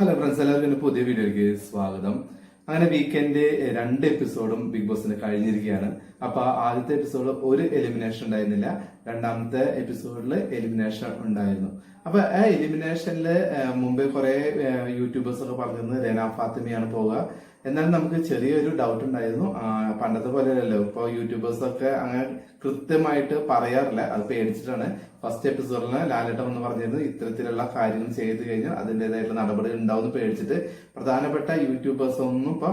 Hello friends എല്ലാവർക്കും പുതിയ വീഡിയോയിലേക്ക് സ്വാഗതം. അങ്ങനെ വീക്കെൻഡ് രണ്ട് എപ്പിസോഡും ബിഗ് ബോസിന് കഴിഞ്ഞിരിക്കുകയാണ്. അപ്പൊ ആദ്യത്തെ എപ്പിസോഡ് ഒരു എലിമിനേഷൻ ഉണ്ടായിരുന്നില്ല. രണ്ടാമത്തെ എപ്പിസോഡിൽ എലിമിനേഷൻ ഉണ്ടായിരുന്നു. അപ്പൊ ആ എലിമിനേഷനിൽ മുമ്പേ കുറെ യൂട്യൂബേഴ്സ് ഒക്കെ പറഞ്ഞിരുന്നത് രന ഫാത്തിമയാണ് പോവുക. എന്നാലും നമുക്ക് ചെറിയൊരു ഡൗട്ട് ഉണ്ടായിരുന്നു. പണ്ടത്തെ പോലെയല്ലല്ലോ. ഇപ്പൊ യൂട്യൂബേഴ്സ് ഒക്കെ അങ്ങനെ കൃത്യമായിട്ട് പറയാറില്ല. അത് പേടിച്ചിട്ടാണ്. ഫസ്റ്റ് എപ്പിസോഡിൽ ലാലേട്ടൻ എന്ന് പറഞ്ഞിരുന്നത് ഇത്തരത്തിലുള്ള കാര്യങ്ങൾ ചെയ്തു കഴിഞ്ഞാൽ അതിന്റെതായിട്ടുള്ള നടപടി ഉണ്ടാവും പേടിച്ചിട്ട്. പ്രധാനപ്പെട്ട യൂട്യൂബേഴ്സ് ഒന്നും ഇപ്പൊ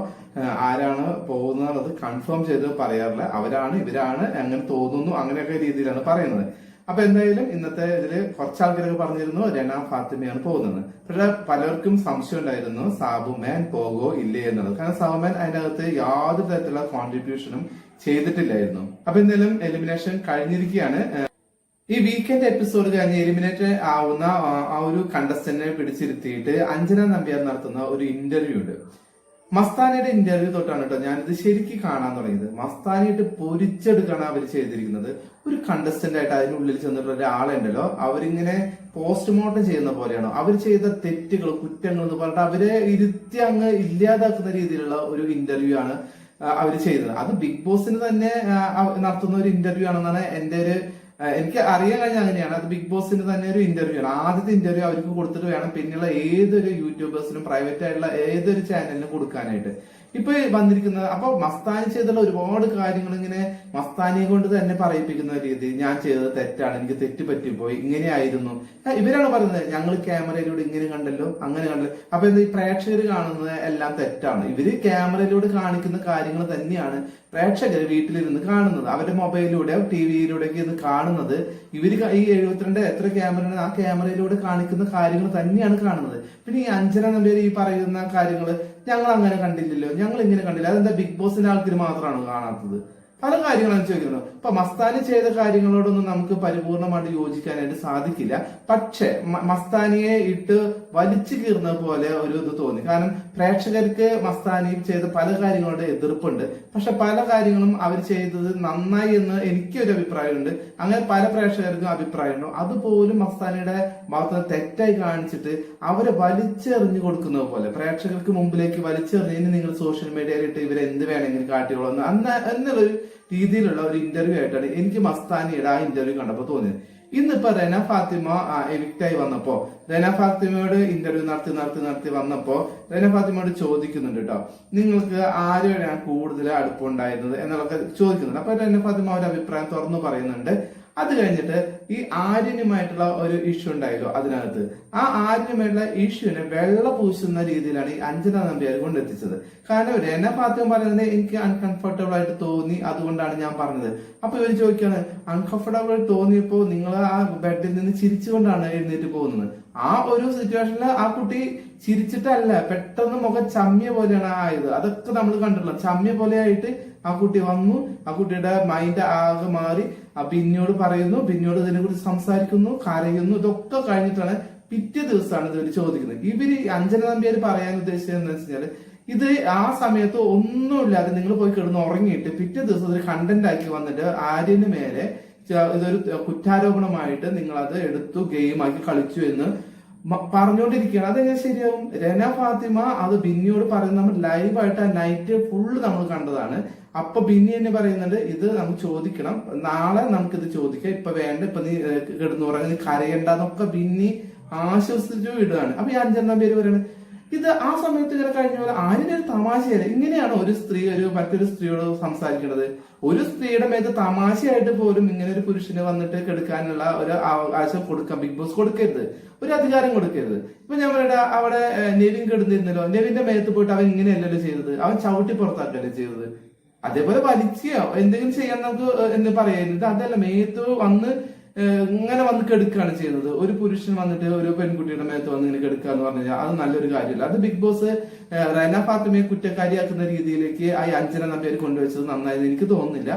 ആരാണ് പോകുന്നത് കൺഫേം ചെയ്ത് പറയാറില്ല. അവരാണ് ഇവരാണ് അങ്ങനെ തോന്നുന്നു അങ്ങനെയൊക്കെ രീതിയിലാണ് പറയുന്നത്. അപ്പൊ എന്തായാലും ഇന്നത്തെ ഇതിൽ കുറച്ച് ആൾക്കാരൊക്കെ പറഞ്ഞിരുന്നു രന ഫാത്തിമയാണ് പോകുന്നത്. പക്ഷെ പലർക്കും സംശയം ഉണ്ടായിരുന്നു സാബു മാൻ പോകോ ഇല്ലേ എന്നുള്ളത്. കാരണം സാബു മാൻ അതിന്റെ അകത്ത് യാതൊരു തരത്തിലുള്ള കോൺട്രിബ്യൂഷനും ചെയ്തിട്ടില്ലായിരുന്നു. അപ്പൊ എന്തായാലും എലിമിനേഷൻ കഴിഞ്ഞിരിക്കുകയാണ്. ഈ വീക്കെൻഡ് എപ്പിസോഡ് കഴിഞ്ഞ് എലിമിനേറ്റ് ആവുന്ന ആ- ഒരു കണ്ടസ്റ്റന്റിനെ പിടിച്ചിരുത്തിയിട്ട് അഞ്ജന നമ്പ്യാർ നടത്തുന്ന ഒരു ഇന്റർവ്യൂ ഉണ്ട്. മസ്താനയുടെ ഇന്റർവ്യൂ തൊട്ടാണ് കേട്ടോ ഞാനിത് ശരിക്കും കാണാൻ തുടങ്ങിയത്. മസ്താനിയിട്ട് പൊരിച്ചെടുക്കാണ് അവർ ചെയ്തിരിക്കുന്നത്. ഒരു കണ്ടസ്റ്റന്റ് ആയിട്ട് അതിനുള്ളിൽ ചെന്നിട്ടുള്ള ഒരാളുണ്ടല്ലോ അവരിങ്ങനെ പോസ്റ്റ്മോർട്ടം ചെയ്യുന്ന പോലെയാണോ. അവർ ചെയ്ത തെറ്റുകൾ കുറ്റങ്ങൾ എന്ന് പറഞ്ഞിട്ട് അവരെ ഇരുത്തി അങ്ങ് ഇല്ലാതാക്കുന്ന രീതിയിലുള്ള ഒരു ഇന്റർവ്യൂ ആണ് അവർ ചെയ്തത്. അത് ബിഗ് ബോസിന് തന്നെ നടത്തുന്ന ഒരു ഇന്റർവ്യൂ ആണെന്നാണ് എന്റെ ഒരു എനിക്ക് അറിയാൻ കഴിഞ്ഞ അങ്ങനെയാണ്. അത് ബിഗ് ബോസിന് തന്നെ ഒരു ഇന്റർവ്യൂ ആണ്. ആദ്യത്തെ ഇന്റർവ്യൂ അവർക്ക് കൊടുത്തിട്ട് വേണം പിന്നെയുള്ള ഏതൊരു യൂട്യൂബേഴ്സിനും പ്രൈവറ്റ് ആയിട്ടുള്ള ഏതൊരു ചാനലിനും കൊടുക്കാനായിട്ട്. ഇപ്പൊ വന്നിരിക്കുന്നത് അപ്പൊ മസ്താനി ചെയ്തുള്ള ഒരുപാട് കാര്യങ്ങൾ ഇങ്ങനെ മസ്താനിയെ കൊണ്ട് തന്നെ പറയിപ്പിക്കുന്ന രീതി ഞാൻ ചെയ്തത് തെറ്റാണ്. എനിക്ക് തെറ്റ് പറ്റിപ്പോയി. ഇങ്ങനെയായിരുന്നു. ഇവരാണ് പറയുന്നത് ഞങ്ങൾ ക്യാമറയിലൂടെ ഇങ്ങനെ കണ്ടല്ലോ അങ്ങനെ കണ്ടല്ലോ. അപ്പൊ എന്താ ഈ പ്രേക്ഷകർ കാണുന്നത് എല്ലാം തെറ്റാണ്. ഇവർ ക്യാമറയിലൂടെ കാണിക്കുന്ന കാര്യങ്ങൾ തന്നെയാണ് പ്രേക്ഷകർ വീട്ടിലിരുന്ന് കാണുന്നത്. അവരുടെ മൊബൈലിലൂടെ ടി വിയിലൂടെ ഒക്കെ ഇരുന്ന് കാണുന്നത്. ഇവർ ഈ എഴുപത്തിരണ്ട് എത്ര ക്യാമറ ആ ക്യാമറയിലൂടെ കാണിക്കുന്ന കാര്യങ്ങൾ തന്നെയാണ് കാണുന്നത്. പിന്നെ ഈ അഞ്ജന നമ്പേര് ഈ പറയുന്ന കാര്യങ്ങൾ ഞങ്ങൾ അങ്ങനെ കണ്ടില്ലല്ലോ. ഞങ്ങൾ ഇങ്ങനെ കണ്ടില്ല. അതെന്താ ബിഗ് ബോസിന്റെ ആൾക്കാർ മാത്രമാണ് കാണാത്തത്? പല കാര്യങ്ങളും ചോദിക്കുന്നത് ഇപ്പൊ മസ്താനി ചെയ്ത കാര്യങ്ങളോടൊന്നും നമുക്ക് പരിപൂർണമായിട്ട് യോജിക്കാനായിട്ട് സാധിക്കില്ല. പക്ഷെ മസ്താനിയെ ഇട്ട് വലിച്ചു കീർന്ന പോലെ ഒരു ഇത് തോന്നി. കാരണം പ്രേക്ഷകർക്ക് മസ്താനി ചെയ്ത പല കാര്യങ്ങളുടെ എതിർപ്പുണ്ട്. പക്ഷെ പല കാര്യങ്ങളും അവർ ചെയ്തത് നന്നായി എന്ന് എനിക്കൊരു അഭിപ്രായമുണ്ട്. അങ്ങനെ പല പ്രേക്ഷകർക്കും അഭിപ്രായമുണ്ട്. അതുപോലും മസ്താനിയുടെ ഭാഗത്ത് തെറ്റായി കാണിച്ചിട്ട് അവരെ വലിച്ചെറിഞ്ഞു കൊടുക്കുന്നത് പോലെ. പ്രേക്ഷകർക്ക് മുമ്പിലേക്ക് വലിച്ചെറിഞ്ഞ് നിങ്ങൾ സോഷ്യൽ മീഡിയയിലിട്ട് ഇവരെ എന്ത് വേണമെങ്കിലും കാട്ടിയോളൂ എന്ന് അന്ന് എന്നുള്ളൊരു രീതിയിലുള്ള ഒരു ഇന്റർവ്യൂ ആയിട്ടാണ് എനിക്ക് മസ്താനിയുടെ ആ ഇന്റർവ്യൂ കണ്ടപ്പോൾ തോന്നിയത്. ഇന്നിപ്പോ റെന ഫാത്തിമ എവിക്റ്റ് ആയി വന്നപ്പോ റെന ഫാത്തിമയോട് ഇന്റർവ്യൂ നടത്തി നടത്തി നടത്തി വന്നപ്പോ റെന ഫാത്തിമയോട് ചോദിക്കുന്നുണ്ട് കേട്ടോ നിങ്ങൾക്ക് ആരോടാണ് കൂടുതൽ അടുപ്പമുണ്ടായിരുന്നത്? എന്നുള്ളതൊക്കെ ചോദിക്കുന്നുണ്ട്. അപ്പൊ റെന ഫാത്തിമ ഒരു അഭിപ്രായം തുറന്നു പറയുന്നുണ്ട്. അത് കഴിഞ്ഞിട്ട് ഈ ആര്യനുമായിട്ടുള്ള ഒരു ഇഷ്യൂ ഉണ്ടായല്ലോ അതിനകത്ത്. ആ ആര്യനുമായിട്ടുള്ള ഇഷ്യൂവിനെ വെള്ള പൂശുന്ന രീതിയിലാണ് ഈ അഞ്ജന നമ്പ്യാർ കൊണ്ടെത്തിച്ചത്. കാരണം പാത്രം പറയുന്നത് എനിക്ക് അൺകംഫർട്ടബിൾ ആയിട്ട് തോന്നി അതുകൊണ്ടാണ് ഞാൻ പറഞ്ഞത്. അപ്പൊ ഇവർ ചോദിക്കാണ് അൺകംഫർട്ടബിൾ തോന്നിയപ്പോ നിങ്ങൾ ആ ബെഡിൽ നിന്ന് ചിരിച്ചുകൊണ്ടാണ് എഴുന്നേറ്റ് പോകുന്നത്? ആ ഒരു സിറ്റുവേഷനിൽ ആ കുട്ടി ചിരിച്ചിട്ടല്ല പെട്ടെന്ന് മുഖം ചമ്മിയ പോലെയാണ് ആയത്. അതൊക്കെ നമ്മൾ കണ്ടിട്ടുള്ള ചമ്മിയ പോലെ ആയിട്ട് ആ കുട്ടി വന്നു. ആ കുട്ടിയുടെ മൈൻഡ് ആകെ മാറി. ആ ബിന്നിയോട് പറയുന്നു ബിന്നിയോട് ഇതിനെ കുറിച്ച് സംസാരിക്കുന്നു കരയുന്നു ഇതൊക്കെ കഴിഞ്ഞിട്ടാണ് പിറ്റേ ദിവസമാണ് ഇതിൽ ചോദിക്കുന്നത്. ഇവർ അഞ്ജന നമ്പ്യാർ പറയാൻ ഉദ്ദേശിച്ചത് എന്താ വെച്ചാൽ ഇത് ആ സമയത്ത് ഒന്നുമില്ലാതെ നിങ്ങൾ പോയി കിടന്ന് ഉറങ്ങിയിട്ട് പിറ്റേ ദിവസം ഒരു കണ്ടന്റ് ആക്കി വന്നിട്ട് ആര്യന് മേലെ ഇതൊരു കുറ്റാരോപണമായിട്ട് നിങ്ങൾ അത് എടുത്തു ഗെയിം ആക്കി കളിച്ചു എന്ന് പറഞ്ഞുകൊണ്ടിരിക്കുകയാണ് അതെങ്ങനെ ശരിയാവും? രന ഫാത്തിമ അത് ബിന്നിയോട് പറയുന്നത് നമ്മൾ ലൈവായിട്ട് ആ നൈറ്റ് ഫുള്ള് നമ്മൾ കണ്ടതാണ്. അപ്പൊ ബിന്നി എന്നെ പറയുന്നുണ്ട് ഇത് നമുക്ക് ചോദിക്കണം. നാളെ നമുക്കിത് ചോദിക്കാം. ഇപ്പൊ വേണ്ട ഇപ്പൊ നീ കിടന്നു പറഞ്ഞ കരയണ്ടെന്നൊക്കെ ബിന്നി ആശ്വസിച്ചു വിടുകയാണ്. അപ്പൊ ഈ അഞ്ചെണ്ണം പേര് പറയുന്നത് ഇത് ആ സമയത്ത് ഇങ്ങനെ കഴിഞ്ഞ പോലെ ആരുടെ ഒരു തമാശയല്ല? ഇങ്ങനെയാണ് ഒരു സ്ത്രീ ഒരു മറ്റൊരു സ്ത്രീയോട് സംസാരിക്കുന്നത് ഒരു സ്ത്രീയുടെ മേത്ത് തമാശയായിട്ട് പോലും ഇങ്ങനെ ഒരു പുരുഷന് വന്നിട്ട് കെടുക്കാനുള്ള ഒരു അവകാശം കൊടുക്കാം. ബിഗ് ബോസ് കൊടുക്കരുത്. ഒരു അധികാരം കൊടുക്കരുത്. ഇപ്പൊ ഞാൻ പറയട്ടെ അവിടെ നെവിൻ കെടുന്നിരുന്നല്ലോ. നെവിന്റെ മേത്ത് പോയിട്ട് അവൻ ഇങ്ങനെയല്ലല്ലോ ചെയ്തത്. അവൻ ചവിട്ടി പുറത്താക്കല്ലേ ചെയ്തത്. അതേപോലെ വലിക്കുകയോ എന്തെങ്കിലും ചെയ്യാൻ നമുക്ക് എന്ന് പറയുന്നത് അതല്ല. മേത്ത് വന്ന് ഇങ്ങനെ വന്ന് കെടുക്കുകയാണ് ചെയ്യുന്നത്. ഒരു പുരുഷൻ വന്നിട്ട് ഒരു പെൺകുട്ടിയുടെ മേത്ത് വന്ന് ഇങ്ങനെ കെടുക്കുക എന്ന് പറഞ്ഞു കഴിഞ്ഞാൽ അത് നല്ലൊരു കാര്യമല്ല. അത് ബിഗ് ബോസ് റൈന ഫാത്തിമയെ കുറ്റക്കാരിയാക്കുന്ന രീതിയിലേക്ക് ആ അഞ്ജന നമ്പ്യാർ കൊണ്ടുവച്ചത് നന്നായി എനിക്ക് തോന്നുന്നില്ല.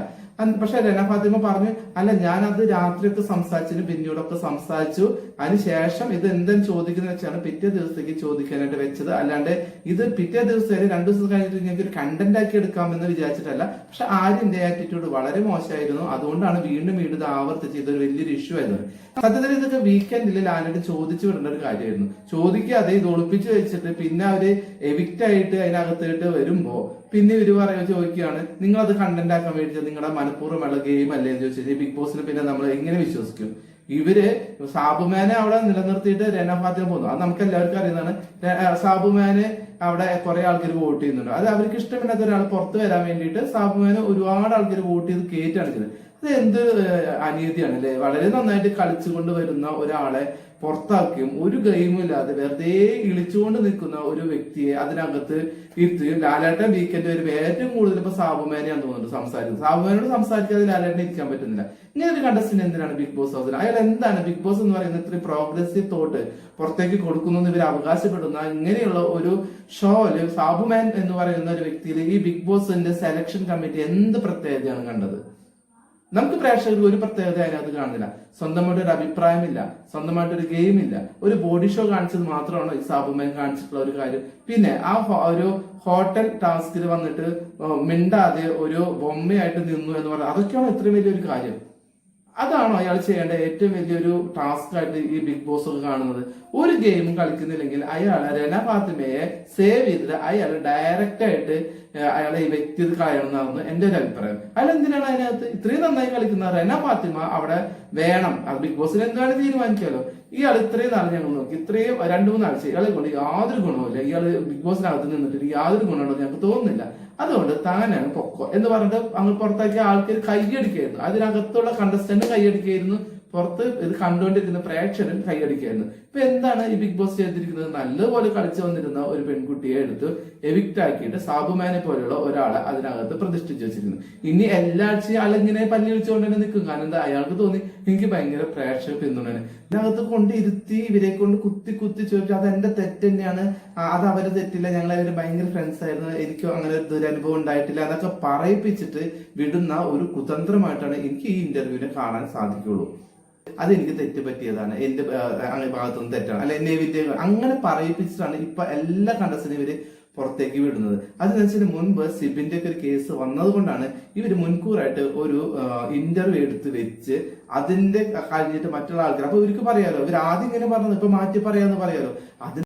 പക്ഷെ രന ഫാത്തിമ പറഞ്ഞു അല്ല ഞാൻ അത് രാത്രിയൊക്കെ സംസാരിച്ചതിന് പിന്നീടൊക്കെ സംസാരിച്ചു. അതിനുശേഷം ഇത് എന്തെന്ന് ചോദിക്കുന്ന വെച്ചാണ് പിറ്റേ ദിവസത്തേക്ക് ചോദിക്കാനായിട്ട് വെച്ചത്. അല്ലാണ്ട് ഇത് പിറ്റേ ദിവസം വരെ രണ്ടു ദിവസം കഴിഞ്ഞിട്ട് ഞങ്ങൾക്ക് ഒരു കണ്ടന്റ് ആക്കി എടുക്കാമെന്ന് വിചാരിച്ചിട്ടല്ല. പക്ഷെ ആര്യന്റെ ആറ്റിറ്റ്യൂഡ് വളരെ മോശമായിരുന്നു. അതുകൊണ്ടാണ് വീണ്ടും വീണ്ടും ഇത് ആവർത്തിച്ച് ഇതൊരു വലിയൊരു ഇഷ്യൂ ആയിരുന്നു സത്യത്തിൽ ഇതൊക്കെ വീക്കെൻഡിൽ ലാലിട്ട് ചോദിച്ചു വിടേണ്ട ഒരു കാര്യമായിരുന്നു. ചോദിക്കാതെ ഇത് ഒളിപ്പിച്ച് വെച്ചിട്ട് പിന്നെ അവർ എവിക്റ്റ് ആയിട്ട് അതിനകത്തേട്ട് വരുമ്പോ പിന്നെ ഇവർ പറയാൻ ചോദിക്കുകയാണ് നിങ്ങൾ അത് കണ്ടന്റ് ആക്കാൻ വേണ്ടി നിങ്ങളുടെ മനഃപൂർവമുള്ള ഗെയിം അല്ലേ? എന്ന് ചോദിച്ചാൽ ബിഗ് ബോസിനെ പിന്നെ നമ്മൾ എങ്ങനെ വിശ്വസിക്കും? ഇവർ സാബുമാനെ അവിടെ നിലനിർത്തിയിട്ട് രന പോകുന്നു. അത് നമുക്ക് എല്ലാവർക്കും അറിയുന്നതാണ്. സാബുമാനെ അവിടെ കുറെ ആൾക്കാർ വോട്ട് ചെയ്യുന്നുണ്ട്. അത് അവർക്ക് ഇഷ്ടമില്ലാത്ത ഒരാൾ പുറത്തു വരാൻ വേണ്ടിയിട്ട് സാബുമാനെ ഒരുപാട് ആൾക്കാർ വോട്ട് ചെയ്ത് കയറ്റാണ് ചെയ്തത് അത് എന്ത് അനീതിയാണ് അല്ലെ? വളരെ നന്നായിട്ട് കളിച്ചുകൊണ്ട് വരുന്ന ഒരാളെ പുറത്താക്കുകയും ഒരു ഗെയിമും ഇല്ലാതെ വെറുതെ ഇളിച്ചുകൊണ്ട് നിൽക്കുന്ന ഒരു വ്യക്തിയെ അതിനകത്ത് ഇരുത്തുകയും ലാലേട്ടൻ വീക്കെൻഡ് വരുമ്പോൾ ഏറ്റവും കൂടുതൽ ഇപ്പൊ സാബുമേനെയാണ് തോന്നുന്നത് സംസാരിക്കുന്നത്. സാബുമേനോട് സംസാരിക്കാതെ ലാലേട്ടനെ ഇരിക്കാൻ പറ്റുന്നില്ല. ഇങ്ങനെ ഒരു കണ്ടസ്റ്റന്റ് എന്തിനാണ് ബിഗ് ബോസ് ഹൗസിൽ അയാൾ എന്താണ് ബിഗ് ബോസ് എന്ന് പറയുന്ന ഇത്രയും പ്രോഗ്രസീവ് തോട്ട് പുറത്തേക്ക് കൊടുക്കുന്നു ഇവർ അവകാശപ്പെടുന്ന ഇങ്ങനെയുള്ള ഒരു ഷോയിൽ സാബുമാൻ എന്ന് പറയുന്ന ഒരു വ്യക്തിയിൽ ഈ ബിഗ് ബോസിന്റെ സെലക്ഷൻ കമ്മിറ്റി എന്ത് പ്രത്യേകതയാണ് കണ്ടത്? നമുക്ക് പ്രേക്ഷകർക്ക് ഒരു പ്രത്യേകത അതിനകത്ത് കാണുന്നില്ല. സ്വന്തമായിട്ട് ഒരു അഭിപ്രായമില്ല. സ്വന്തമായിട്ട് ഒരു ഗെയിം ഇല്ല ഒരു ബോഡി ഷോ കാണിച്ചത് മാത്രമാണ് ഈ സാബുമാൻ കാണിച്ചിട്ടുള്ള ഒരു കാര്യം. പിന്നെ ആ ഒരു ഹോട്ടൽ ടാസ്കിൽ വന്നിട്ട് മിണ്ടാതെ ഒരു ബൊമ്മയായിട്ട് നിന്നു എന്ന് പറയുന്നത് അതൊക്കെയാണ് ഇത്രയും വലിയൊരു കാര്യം. അതാണോ അയാൾ ചെയ്യേണ്ട ഏറ്റവും വലിയൊരു ടാസ്ക് ആയിട്ട് ഈ ബിഗ് ബോസ് ഒക്കെ കാണുന്നത്. ഒരു ഗെയിം കളിക്കുന്നില്ലെങ്കിൽ അയാൾ രന ഫാത്തിമയെ സേവ് ചെയ്തിട്ട് അയാൾ ഡയറക്റ്റ് ആയിട്ട് അയാളെ ഈ വ്യക്തി കളയണമെന്നാണ് എന്റെ ഒരു അഭിപ്രായം. അയാൾ എന്തിനാണ് അതിനകത്ത് ഇത്രയും നന്നായി കളിക്കുന്ന റെന ഫാത്തിമ അവിടെ വേണം? അത് ബിഗ് ബോസിൽ എന്താണ് തീരുമാനിക്കാലോ? ഇയാൾ ഇത്രയും നാൾ ഞങ്ങൾ നോക്കി. ഇത്രയും രണ്ടു മൂന്നാഴ്ച ഇയാളെ കൊണ്ട് യാതൊരു ഗുണവുമില്ല. ഇയാൾ ബിഗ് ബോസിനകത്ത് നിന്നിട്ട് യാതൊരു ഗുണമുണ്ടെന്ന് ഞങ്ങൾക്ക് തോന്നുന്നില്ല. അതുകൊണ്ട് താനാണ് പൊക്കോ. എന്ന് പറഞ്ഞിട്ട് അങ്ങ് പുറത്താക്കിയ ആൾക്കാർ കൈയടിക്കായിരുന്നു അതിനകത്തുള്ള കണ്ടസ്റ്റന്റ് കൈയടിക്കായിരുന്നു പുറത്ത് ഇത് കണ്ടുകൊണ്ടിരിക്കുന്ന പ്രേക്ഷകരും കൈയടിക്കായിരുന്നു ഇപ്പൊ എന്താണ് ഈ ബിഗ് ബോസ് ചെയ്തിരിക്കുന്നത്? നല്ലപോലെ കളിച്ചു വന്നിരുന്ന ഒരു പെൺകുട്ടിയെ എടുത്ത് എവിക്റ്റ് ആക്കിയിട്ട് സാബുമാനെ പോലെയുള്ള ഒരാളെ അതിനകത്ത് പ്രതിഷ്ഠിച്ചു വെച്ചിരുന്നു ഇനി എല്ലാ ആഴ്ചയും ആളിങ്ങനെ പല്ലി വിളിച്ചുകൊണ്ട് തന്നെ നിൽക്കും. കാരണം എന്താ? അയാൾക്ക് തോന്നി എനിക്ക് ഭയങ്കര പ്രേക്ഷക പിന്തുണയാണ്. ഇതിനകത്ത് കൊണ്ട് ഇരുത്തി ഇവരെ കൊണ്ട് കുത്തി കുത്തി ചോദിച്ചു അത് എന്റെ തെറ്റ് തന്നെയാണ്. അത് അവർ തെറ്റില്ല. ഞങ്ങൾ അവർ ഭയങ്കര ഫ്രണ്ട്സ് ആയിരുന്നു. എനിക്കും അങ്ങനെ ഒരു ദുരനുഭവം ഉണ്ടായിട്ടില്ല. അതൊക്കെ പറയിപ്പിച്ചിട്ട് വിടുന്ന ഒരു കുതന്ത്രമായിട്ടാണ് എനിക്ക് ഈ ഇന്റർവ്യൂവിനെ കാണാൻ സാധിക്കുള്ളൂ. അത് എനിക്ക് തെറ്റ് പറ്റിയതാണ് എന്റെ ഭാഗത്തുനിന്ന് തെറ്റാണ്. അല്ലെ എന്നെ വിദ്യ അങ്ങനെ പറയിപ്പിച്ചിട്ടാണ് ഇപ്പൊ എല്ലാ കണ്ടസിനും ഇവർ പുറത്തേക്ക് വിടുന്നത്. അതിനനുസരിച്ച് മുൻപ് സിബിന്റെ ഒക്കെ ഒരു കേസ് വന്നതുകൊണ്ടാണ് ഇവർ മുൻകൂറായിട്ട് ഒരു ഇന്റർവ്യൂ എടുത്ത് വെച്ച് അതിന്റെ കഴിഞ്ഞിട്ട് മറ്റുള്ള ആൾക്കാർ അപ്പൊ ഇവർക്ക് പറയാലോ ഇവർ ആദ്യം ഇങ്ങനെ പറഞ്ഞത് ഇപ്പൊ മാറ്റി പറയാന്ന് പറയാലോ. അതിന്